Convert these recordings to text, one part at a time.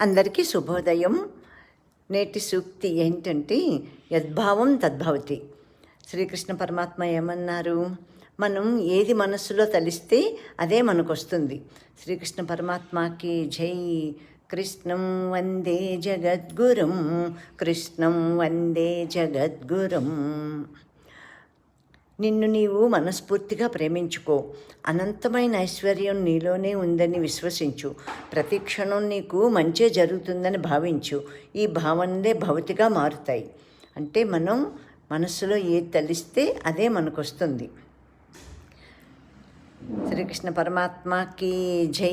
అందరికీ శుభోదయం. నేటి సూక్తి ఏంటంటే యద్భావం తద్భవతి. శ్రీకృష్ణ పరమాత్మ ఏమన్నారు? మనం ఏది మనస్సులో తలిస్తే అదే మనకు వస్తుంది శ్రీకృష్ణ పరమాత్మకి జై. కృష్ణం వందే జగద్గురుం. కృష్ణం వందే జగద్గురుం. నిన్ను నీవు మనస్ఫూర్తిగా ప్రేమించుకో. అనంతమైన ఐశ్వర్యం నీలోనే ఉందని విశ్వసించు. ప్రతి క్షణం నీకు మంచే జరుగుతుందని భావించు. ఈ భావనలే భౌతిగా మారుతాయి. అంటే మనం మనస్సులో ఏది తలిస్తే అదే మనకు వస్తుంది శ్రీకృష్ణ పరమాత్మకి జై.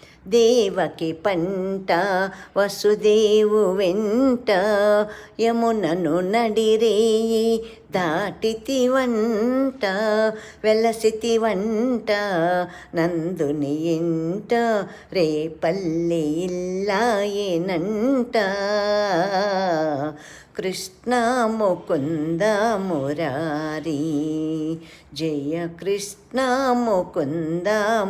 దేవకి పంట వసుదేవు వెంట యమునను నడిరేయి దాటితి వంట వెలసితి వంట నందుని ఇంట రేపల్లి ఇల్లాయేనంట కృష్ణ ముకుంద మురారి జయ కృష్ణ ముకుంద